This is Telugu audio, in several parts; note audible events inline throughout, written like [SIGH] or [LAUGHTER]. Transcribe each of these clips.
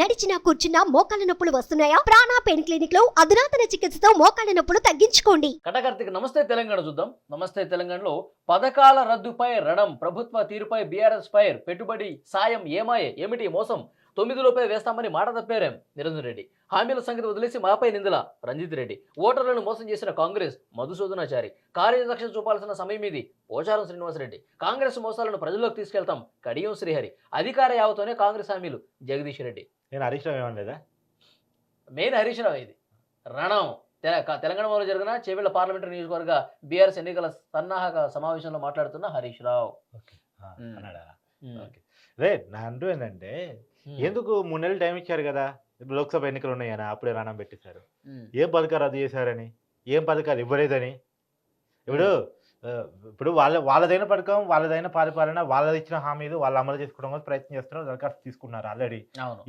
నడిచినా కూర్చున్నా మోకాళ్ళ నొప్పులు వస్తున్నాయా? ప్రాణా పెయిన్ క్లినిక్లో అధునాతన చికిత్సతో మోకాళ్ళ నొప్పులు తగ్గించుకోండి. కటకర్తికి నమస్తే తెలంగాణ చూద్దాం. నమస్తే తెలంగాణలో పథకాల రద్దుపై రణం ప్రభుత్వ తీరుపై బీఆర్ఎస్ ఫైర్ పెట్టుబడి సాయం ఏమాయే? ఏమిటి మోసం? తొమ్మిదిలోపై వేస్తామని మాట తప్పారేం నిరంజన్ రెడ్డి. హామీల సంగతి వదిలేసి మాపై నిందల రంజిత్ రెడ్డి. ఓటర్లను మోసం చేసిన కాంగ్రెస్ మధుసూదనాచారి. కార్యదక్షత చూపాల్సిన సమయం ఇది. పోచారం శ్రీనివాసరెడ్డి. కాంగ్రెస్ మోసాలను ప్రజల్లోకి తీసుకెళ్తాం కడియం శ్రీహరి. అధికార యావతోనే కాంగ్రెస్ హామీలు. జగదీష్ రెడ్డి. నేను హరీష్ రావు ఏమనలేదా? మెయిన్ హరీష్ రావు ఇది. రణం. తెలంగాణలో జరిగిన చేవెళ్ళ పార్లమెంటరీ నియోజకవర్గ బీఆర్ఎస్ ఎన్నికల సన్నాహక సమావేశంలో మాట్లాడుతున్న హరీష్ రావు. రే నా అంటూ ఏంటంటే. ఎందుకు మూడు నెలలు టైం ఇచ్చారు కదా? లోక్సభ ఎన్నికలు ఉన్నాయని అప్పుడే రాణం పెట్టేశారు. ఏం పథకాలు రద్దు చేశారని? ఏం పథకాలు ఇవ్వలేదని? ఇప్పుడు ఇప్పుడు వాళ్ళ వాళ్ళదైన పథకం వాళ్ళదైన పరిపాలన వాళ్ళది ఇచ్చిన హామీలు వాళ్ళు అమలు చేసుకోవడం కోసం ప్రయత్నం చేస్తున్నారు దరఖాస్తు తీసుకున్నారు ఆల్రెడీ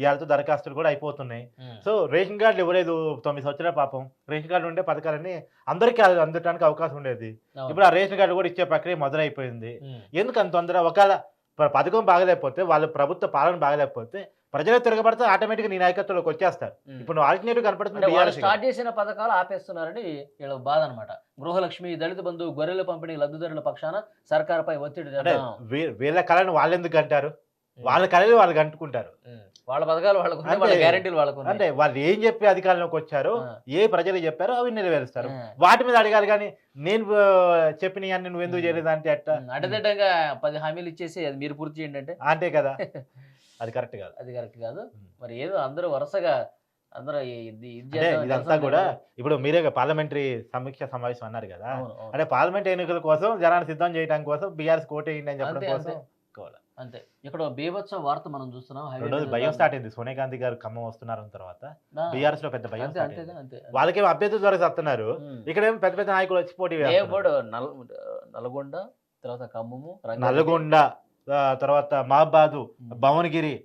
ఇవాళతో దరఖాస్తులు కూడా అయిపోతున్నాయి. సో రేషన్ కార్డులు ఇవ్వలేదు తొమ్మిది సంవత్సరాల పాపం. రేషన్ కార్డు ఉండే పథకాలన్నీ అందరికీ అది అందటానికి అవకాశం ఉండేది. ఇప్పుడు ఆ రేషన్ కార్డు కూడా ఇచ్చే ప్రక్రియ మొదలైపోయింది. ఎందుకు అంత తొందర ఒకవేళ పథకం బాగలేకపోతే వాళ్ళ ప్రభుత్వ పాలన బాగలేకపోతే ప్రజలు తిరగబడితే ఆటోమేటిక్గా నీ నాయకత్వంలోకి వచ్చేస్తారు. ఇప్పుడు ఆల్టర్నేటివ్ కనపడుతుంది. స్టార్ట్ చేసిన పథకాలు ఆపేస్తున్నారని వీళ్ళ బాధ అనమాట గృహలక్ష్మి దళిత బంధు గొర్రెల పంపిణీ లబ్ధిదారుల పక్షాన సర్కారుపై ఒత్తిడి వీళ్ళ కళను వాళ్ళు ఎందుకు అంటారు వాళ్ళ కళలు వాళ్ళు అంటుకుంటారు. వాళ్ళ పథకాలు వాళ్ళకు వాళ్ళ గ్యారెంటీలు వాళ్ళకు. అంటే వాళ్ళు ఏం చెప్పి అధికారంలోకి వచ్చారో. ఏ ప్రజలు చెప్పారో అవి నెరవేరుస్తారు. వాటి మీద అడగాలి కానీ నేను చెప్పిన అన్ని నువ్వు ఎందుకు చేయలేదు అంటే అట్ట. అడ్డదిడ్డంగా పది హామీలు ఇచ్చేసి అది మీరు పూర్తి చేయండి అంటే అంతే కదా [LAUGHS] అది కరెక్ట్ కాదు అది కరెక్ట్ కాదు. మరి ఏదో అందరూ వరుసగా అందరూ ఇదంతా కూడా ఇప్పుడు మీరే పార్లమెంటరీ సమీక్ష సమావేశం అన్నారు కదా. అంటే పార్లమెంట్ ఎన్నికల కోసం జనాన్ని సిద్ధం చేయడం కోసం బీఆర్ఎస్ కోట వేయండి అని చెప్పడం కోసం అంతే. ఇక్కడ బీభత్స వార్త మనం చూస్తున్నాం రెండోది భయం. స్టార్ట్ అయింది సోనియా గాంధీ గారు ఖమ్మం వస్తున్నారు తర్వాత బీఆర్ఎస్లో పెద్ద భయం. వాళ్ళకేం అభ్యర్థుల ద్వారా వస్తున్నారు ఉమ్. ఇక్కడేమో పెద్ద పెద్ద నాయకులు వచ్చి పోటీ నల్గొండ తర్వాత ఖమ్మము. నల్గొండ తర్వాత మహబాదు. భువనగిరి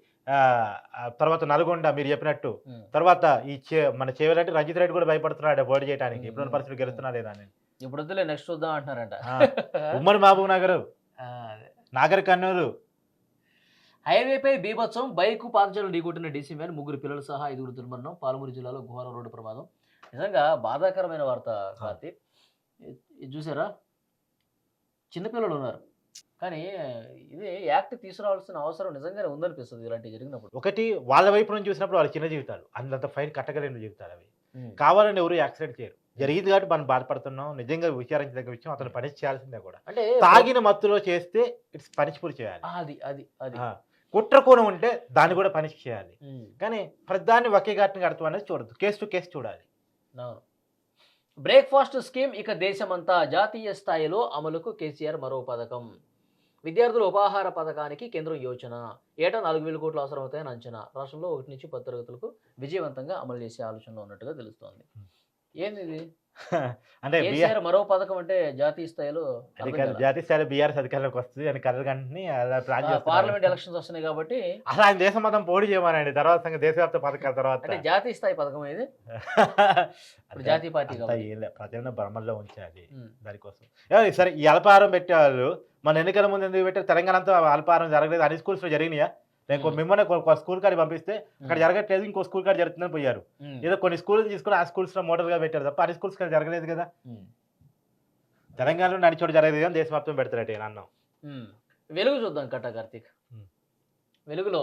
తర్వాత నల్గొండ మీరు చెప్పినట్టు. తర్వాత ఈ చే మన చేయాలంటే రంజిత్ రెడ్డి కూడా భయపడుతున్నాడు పోటీ చేయడానికి ఉమ్. ఇప్పుడున్న పరిస్థితులు గెలుస్తున్నా లేదా అని ఇప్పుడు నెక్స్ట్ చూద్దాం అంటున్నారంట. ఉమ్మడి మహబూబ్ నగర్. నాగర్ కర్నూలు హైవేపై బీభత్సం బైక్ పాదచారులు ఢీకొట్టిన డీసీ మ్యాన్ ముగ్గురు పిల్లలు సహా ఐదుగురు దుర్మరణం పాలమూరు జిల్లాలో ఘోర రోడ్డు ప్రమాదం. నిజంగా బాధాకరమైన వార్త కార్తీ. ఇది- ఇది చూసారా? చిన్నపిల్లలు ఉన్నారు. కానీ ఇది యాక్ట్ తీసుకురావాల్సిన అవసరం నిజంగానే ఉందనిపిస్తుంది ఇలాంటివి జరిగినప్పుడు. ఒకటి వాళ్ళ వైపు నుంచి చూసినప్పుడు వాళ్ళ చిన్న జీవితాలు. అంతంత ఫైన్ కట్టగలేని జీవితాలు అవి. కావాలని ఎవరు యాక్సిడెంట్ చేయరు. జరిగింది కాబట్టి మనం బాధపడుతున్నాం. నిజంగా విచారించదగ్గ విషయం అతను పని చేయాల్సిందే కూడా. అంటే తాగిన మత్తులో చేస్తే ఇట్స్ పనిష్పూర్ చేయాలి. అది అది అది. కుట్ర కోణం ఉంటే దాన్ని కూడా పనిష్ చేయాలి. కానీ ప్రతిదాన్ని ఒకే ఘటన కడతాం అనేది చూడదు కేసు టు కేసు చూడాలి. బ్రేక్ఫాస్ట్ స్కీమ్ ఇక దేశమంతా జాతీయ స్థాయిలో అమలుకు కేసీఆర్ మరో పథకం. విద్యార్థుల ఉపాహార పథకానికి కేంద్రం యోచన. ఏటా నాలుగు వేల కోట్లు అవసరమవుతాయని అంచనా. రాష్ట్రంలో ఒకటి నుంచి పది తరగతులకు విజయవంతంగా అమలు చేసే ఆలోచనలో ఉన్నట్టుగా తెలుస్తోంది. ఏంది [LAUGHS] అంటే బీఆర్ మరో పథకం అంటే జాతీయ స్థాయిలో? జాతీయ స్థాయిలో బీఆర్ఎస్ అధికారంలోకి వస్తుంది అని కలగంటని అలా ప్లాన్. పార్లమెంట్ ఎలక్షన్స్ వస్తున్నాయి కాబట్టి అసలు ఆయన దేశం మొత్తం పోటీ చేయమనండి. తర్వాత దేశవ్యాప్త పథకాల తర్వాత. అంటే జాతీయ స్థాయి పథకం ఇది [LAUGHS] జాతీయ పార్టీ ప్రజలను భ్రమల్లో ఉంచాలి. దానికోసం. సరే ఈ అల్పాహారం పెట్టేవాళ్ళు మన ఎన్నికల ముందు ఎందుకు పెట్టారు? తెలంగాణ అంతా అల్పాహారం జరగలేదు. అన్ని స్కూల్స్లో జరిగినాయా? మిమ్మల్ని ఒక స్కూల్ కాడి పంపిస్తే అక్కడ. జరగట్లేదు ఇంకో స్కూల్ కాడ జరుగుతుందని పోయారు. ఏదో కొన్ని స్కూల్స్ తీసుకుని ఆ స్కూల్స్లో మోడల్గా పెట్టారు తప్ప అన్ని స్కూల్స్ జరగలేదు కదా. తెలంగాణలో నడి చోటు జరగలేదు కానీ దేశవ్యాప్తం పెడతారట అన్నం. వెలుగు చూద్దాం కట్ట కార్తీక్. వెలుగులో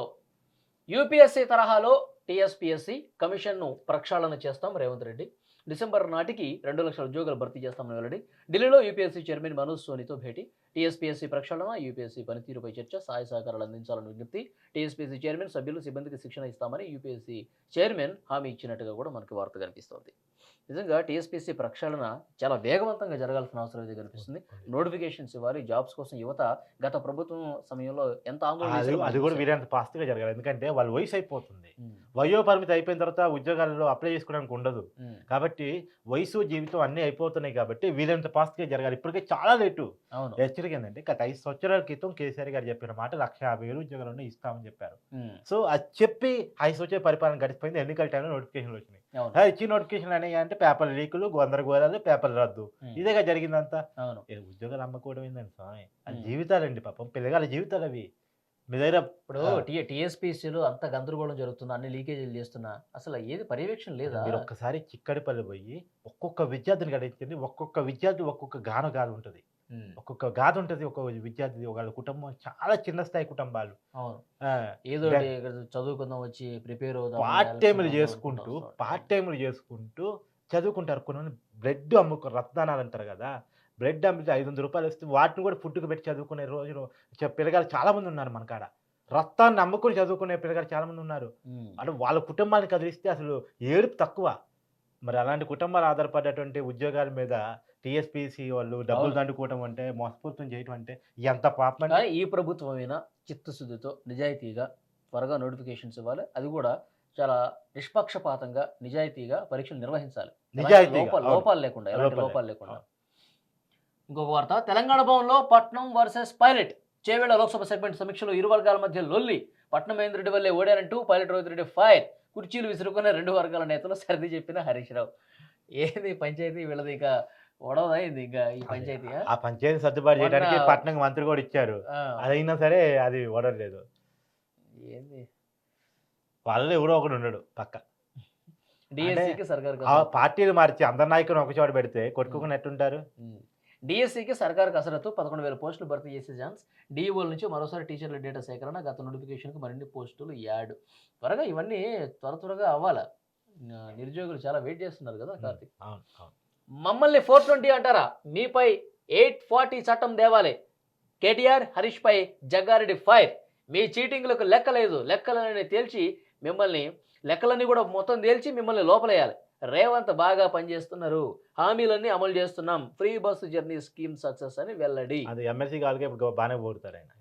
యూపీఎస్సీ తరహాలో టీఎస్పీఎస్సీ కమిషన్ను ప్రక్షాళన చేస్తాం రేవంత్ రెడ్డి. డిసెంబర్ నాటికి రెండు లక్షల ఉద్యోగాలు భర్తీ చేస్తామని వెల్లడి. ఢిల్లీలో యూపీఎస్సీ చైర్మన్ మనోజ్ సోనితో భేటీ. టీఎస్పీఎస్సీ ప్రక్షాళన యూపీఎస్సీ పనితీరుపై చర్చ సహాయ సహకారాలు అందించాలని విజ్ఞప్తి. టీఎస్పీఎస్సీ చైర్మన్ సభ్యులు సిబ్బందికి శిక్షణ ఇస్తామని యూపీఎస్సీ చైర్మన్ హామీ ఇచ్చినట్టుగా కూడా మనకి వార్త కనిపిస్తోంది. నిజంగా టీఎస్పీఎస్సీ ప్రక్షాళన చాలా వేగవంతంగా జరగాల్సిన అవసరం అయితే కనిపిస్తుంది. నోటిఫికేషన్స్ ఇవ్వాలి జాబ్స్ కోసం యువత గత ప్రభుత్వం సమయంలో ఎంత ఆందోళన అది కూడా. వీరంత ఫాస్ట్గా జరగాలి. ఎందుకంటే వాళ్ళ వయసు అయిపోతుంది. వయో పరిమితి అయిపోయిన తర్వాత ఉద్యోగాలలో అప్లై చేసుకోవడానికి ఉండదు. కాబట్టి వయసు జీవితం అన్నీ అయిపోతున్నాయి కాబట్టి వీరంత ఫాస్ట్గా జరగాలి. ఇప్పటికే చాలా లేటు. అవును. హెచ్చరిక ఏంటంటే గత ఐదు సంవత్సరాల క్రితం కేసీఆర్ గారు చెప్పిన మాట లక్ష యాభై వేలు ఉద్యోగాలను ఇస్తామని చెప్పారు. సో అది చెప్పి ఐదు సంవత్సరాల పరిపాలన గడిచిపోయింది. ఎన్నికల టైంలో నోటిఫికేషన్లు వచ్చినాయి. ఇచ్చిన నోటిఫికేషన్లు అనేవి అంటే పేపర్ లీకులు గందరగోళాలు పేపర్ రద్దు. ఇదేగా జరిగిందంతా. అవును. ఉద్యోగాలు అమ్ముకోవడం ఏంటండి స్వామి? అది. జీవితాలండి పాపం. పిల్లగాల జీవితాలు అవి. మీ దగ్గర ఇప్పుడు టీఎస్పీసీలో అంత గందరగోళం జరుగుతున్నా అన్ని లీకేజీలు చేస్తున్నా అసలు ఏది పర్యవేక్షణ లేదా? మీరు ఒక్కసారి చిక్కడిపల్లి పోయి ఒక్కొక్క విద్యార్థిని గడించింది ఒక్కొక్క విద్యార్థి ఒక్కొక్క గాన గాథ ఉంటుంది. ఒక్కొక్క గాథ ఉంటుంది ఒక్కొక్క విద్యార్థి వాళ్ళ కుటుంబం చాలా చిన్న స్థాయి కుటుంబాలు. ఏదో చదువుకుందాం వచ్చి ప్రిపేర్ అవుదాం పార్ట్ టైంలు చేసుకుంటూ. పార్ట్ టైంలు చేసుకుంటూ చదువుకుంటారు. కొన్ని బ్రెడ్ అమ్ముకో రత్నాలు అంటారు కదా బ్రెడ్ అమ్మితే ఐదు వందల రూపాయలు వస్తే వాటిని కూడా ఫుడ్కి పెట్టి చదువుకునే రోజు పిల్లగాలు చాలా మంది ఉన్నారు మన కాడ. రత్తాన్ని అమ్ముకుని చదువుకునే పిల్లగాలు చాలా మంది ఉన్నారు. అంటే వాళ్ళ కుటుంబాన్ని కదిలిస్తే అసలు ఏడుపు తక్కువ. మరి అలాంటి కుటుంబాలు ఆధారపడేటువంటి ఉద్యోగాల మీద టీఎస్పీసీ వాళ్ళు డబ్బులు అవును. దండుకోవడం అంటే మోసపూరితం చేయడం అంటే ఎంత పాపం ఈ ప్రభుత్వం అయినా చిత్తశుద్ధితో నిజాయితీగా త్వరగా నోటిఫికేషన్స్ ఇవ్వాలి. అది కూడా చాలా నిష్పక్షపాతంగా నిజాయితీగా పరీక్షలు నిర్వహించాలి. లోపాలు లేకుండా ఎలాంటి లోపాలు లేకుండా. ఇంకొక వార్త తెలంగాణ భవన్లో Patnam versus pilot Chevella Lok Sabha segment సమీక్షలో ఇరు వర్గాల మధ్య లొల్లి పట్నం మహేంద్రెడ్డి వల్లే ఓడారంటూ పైలట్ రోహిత్ రెడ్డి ఫైర్. కుర్చీలు విసురుకునే రెండు వర్గాల నేతలు సర్ది చెప్పిన హరీష్ రావు. ఏది పంచాయతీ? వీళ్ళది ఇక ఒడవదా ఇది ఇంకా ఈ పంచాయతీ ఆ పంచాయతీ సర్దుబాటు చేయడానికి పట్నం మంత్రి కూడా ఇచ్చారు. అదైనా సరే అది ఓడలేదు ఏంది? వాళ్ళలో ఎవడో ఒకడు ఉన్నాడు పక్క. పార్టీలు మార్చి అందరి నాయకులను ఒక చోట పెడితే కొట్టుకుని ఎట్టుంటారు? డిఎస్సికి సర్కార్ కసరత్తు పదకొండు వేల పోస్టులు భర్తీ చేసే ఛాన్స్. డిఈఓల నుంచి మరోసారి టీచర్ల డేటా సేకరణ గత నోటిఫికేషన్కి మరిన్ని పోస్టులు యాడ్. త్వరగా ఇవన్నీ త్వర త్వరగా అవ్వాలా? నిరుద్యోగులు చాలా వెయిట్ చేస్తున్నారు కదా కార్తిక్. మమ్మల్ని ఫోర్ ట్వంటీ అంటారా? మీపై ఎయిట్ ఫార్టీ చట్టం దేవాలి కేటీఆర్ హరీష్ పై జగ్గారెడ్డి ఫైర్. మీ చీటింగ్లకు లెక్క లేదు లెక్కలని తేల్చి మిమ్మల్ని లెక్కలన్నీ కూడా మొత్తం తేల్చి మిమ్మల్ని లోపలేయాలి. రేవంత్ బాగా పనిచేస్తున్నారు. హామీలన్నీ అమలు చేస్తున్నాం. Free bus journey scheme success అని వెల్లడి. అది ఎమ్మెల్సీ కాళ్ళకి ఇప్పుడు బాగానే పోతారు ఆయన.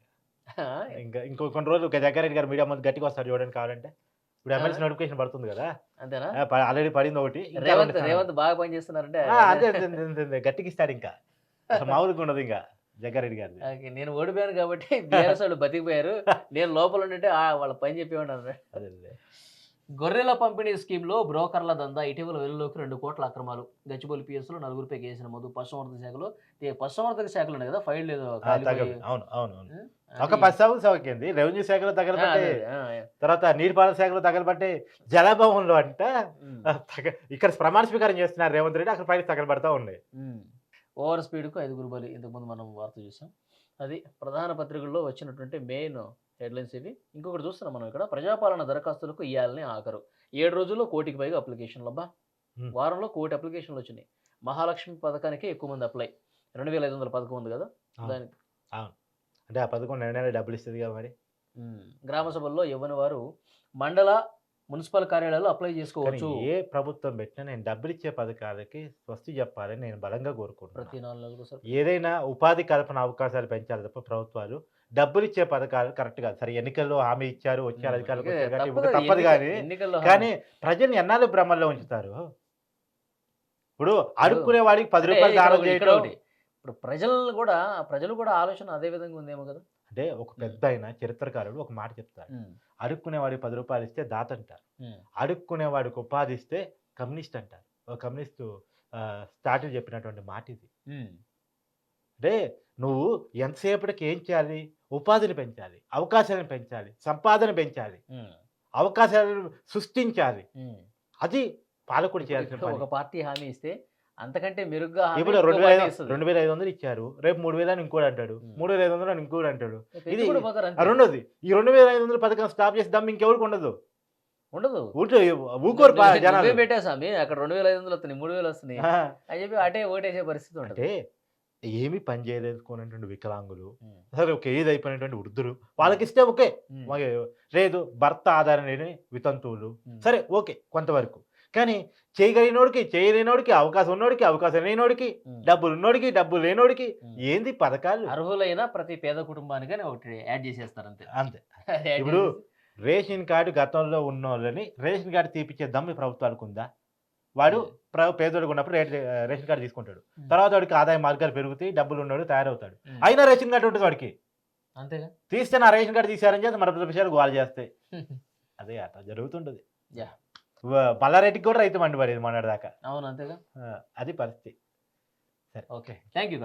ఇంకా ఇంకో కొన్ని రోజులు జగ్గారెడ్డి గారు మీడియా ముందు గట్టిగా వస్తారు చూడండి కావాలంటే. ఇప్పుడు ఎమ్మెల్సీ నోటిఫికేషన్ పడుతుంది కదా. అంతేనా? ఆల్రెడీ పడింది ఒకటి. రేవంత్. రేవంత్ బాగా పనిచేస్తున్నారంటే. గట్టికి ఇస్తాడు ఇంకా. మామూలుగా ఉండదు ఇంకా జగ్గారెడ్డి ఓకే, నేను ఓడిపోయాను కాబట్టి [LAUGHS] బీఆర్ఎస్ వాళ్ళు బతికిపోయారు. నేను లోపల ఉంటే వాళ్ళ పని చెప్పేవాడు అదే అదే. గొర్రెల పంపిణీ స్కీమ్లో బ్రోకర్ల దందా ఇటీవల వెలుగులోకి రెండు కోట్ల అక్రమాలు. గచ్చిబౌలి పిఎస్లో నలుగురిపై కేసు నమోదు పశుసంవర్ధక శాఖలో ఏ పశుసంవర్ధక శాఖలు ఉన్నాయి కదా ఫైల్ లేదు అవును అవును? ఒక శాఖలు సవకింది రెవెన్యూ శాఖలో తగలబట్టే. తర్వాత నీటిపారుదల శాఖలో తగలబట్టే జలభవన్లో అంట. ఇక్కడ ప్రమాణ స్వీకారం చేస్తున్నారు రేవంత్ రెడ్డి అక్కడ పైన తగలబడతా ఉన్నాయి. ఓవర్ స్పీడ్కు ఐదుగురు బలి. ఇంతకుముందు మనం వార్త చూసాం. అది ప్రధాన పత్రికల్లో వచ్చినటువంటి మెయిన్ హెడ్లైన్స్ ఇవి. ఇంకొకటి చూస్తున్నాం మనం ఇక్కడ. ప్రజాపాలన దరఖాస్తులకు ఇవ్వాలని ఆఖరు. ఏడు రోజుల్లో కోటికి పైగా అప్లికేషన్లు అబ్బా. వారంలో కోటి అప్లికేషన్లు వచ్చినాయి. మహాలక్ష్మి పథకానికి ఎక్కువ మంది అప్లై. రెండు వేల ఐదు వందల పథకం ఉంది కదా. దానికి అంటే ఆ పథకం నెల నెల డబ్బులు ఇస్తుంది కదా మరి. గ్రామ సభల్లో ఇవ్వని వారు మండల మున్సిపల్ కార్యాలయాల్లో అప్లై చేసుకోవచ్చు. ఏ ప్రభుత్వం పెట్టినా నేను డబ్బులు ఇచ్చే పథకాలకి స్వస్తి చెప్పాలని నేను బలంగా కోరుకుంటున్నాను ఏదైనా ఉపాధి కల్పన అవకాశాలు పెంచాలి తప్ప ప్రభుత్వాలు డబ్బులు ఇచ్చే పథకాలు కరెక్ట్ కాదు. సరే ఎన్నికల్లో హామీ ఇచ్చారు వచ్చారు అధికారులకు వచ్చారు కాబట్టి ఇప్పుడు తప్పదు కానీ కానీ ప్రజల్ని ఎన్నాళ్ళు భ్రమల్లో ఉంచుతారు? ఇప్పుడు అడుక్కునే వాడికి పది రూపాయలు దానం చేయడం. ఇప్పుడు ప్రజలు కూడా ప్రజలు కూడా ఆలోచన అదే విధంగా ఉందేమో కదా? అంటే ఒక పెద్ద ఆయన చరిత్రకారుడు ఒక మాట చెప్తారు అడుక్కునే వాడికి పది రూపాయలు ఇస్తే దాత అంటారు. అడుక్కునే వాడికి ఉపాధి ఇస్తే కమ్యూనిస్ట్ అంటారు. ఒక కమ్యూనిస్టు స్టార్టర్ చెప్పినటువంటి మాట ఇది అంటే నువ్వు ఎంతసేపటికి ఏం చేయాలి? ఉపాధిని పెంచాలి అవకాశాలను పెంచాలి సంపాదన పెంచాలి అవకాశాలను సృష్టించాలి. అది పాలకుడు చేయాల్సిన ఒక పార్టీ హామీ ఇస్తే అంతకంటే మెరుగ్గా ఇప్పుడు రెండు వేల. రెండు వేల ఐదు వందలు ఇచ్చారు రేపు మూడు వేలని ఇంకోటి అంటాడు. మూడు వేల ఐదు వందలు అని ఇంకోటి అంటాడు. ఇది- రెండోది ఈ రెండు వేల ఐదు వందల పథకం స్టాప్ చేసి దమ్ము ఇంకెవరికి ఉండదు. ఉండదు. ఊకోరు పెట్టా స్వామి అక్కడ రెండు వేల ఐదు వందలు వస్తున్నాయి మూడు వేలు వస్తున్నాయి అని చెప్పి అటే ఓటేసే పరిస్థితి ఉంటుంది. ఏమి పని చేయలేదుకున్నటువంటి వికలాంగులు. సరే ఒక ఏజ్ అయిపోయినటువంటి వృద్ధులు వాళ్ళకి ఇస్తే ఓకే. లేదు భర్త ఆధారం లేని వితంతువులు. సరే ఓకే కొంతవరకు. కానీ చేయగలిగినోడికి చేయలేనోడికి అవకాశం ఉన్నోడికి అవకాశం లేనోడికి. డబ్బులు ఉన్నోడికి డబ్బులు లేనోడికి. ఏంది పథకాలు? అర్హులైన ప్రతి పేద కుటుంబానికి ఒకటి యాడ్ చేసేస్తారు అంతే. [LAUGHS] అంతే ఇప్పుడు రేషన్ కార్డు గతంలో ఉన్న వాళ్ళని రేషన్ కార్డు తీపిచ్చే దమ్ము ఈ ప్రభుత్వానికి ఉందా? వాడు ప్ర- పేదోడికి ఉన్నప్పుడు రేషన్ కార్డు తీసుకుంటాడు. తర్వాత వాడికి ఆదాయ మార్గాలు పెరుగుతాయి డబ్బులు ఉన్నాడు తయారవుతాడు. అయినా రేషన్ కార్డు ఉంటుంది వాడికి. అంతేగా? తీస్తే నా రేషన్ కార్డు తీసారని చేసి మన విషయాలు గోల్ చేస్తాయి అదే అట్లా జరుగుతుంటది. మల్లారెడ్డికి కూడా రైతు మండి పడేది మొన్నటి దాకా. అవును అంతేగా? అది పరిస్థితి. ఓకే. Thank you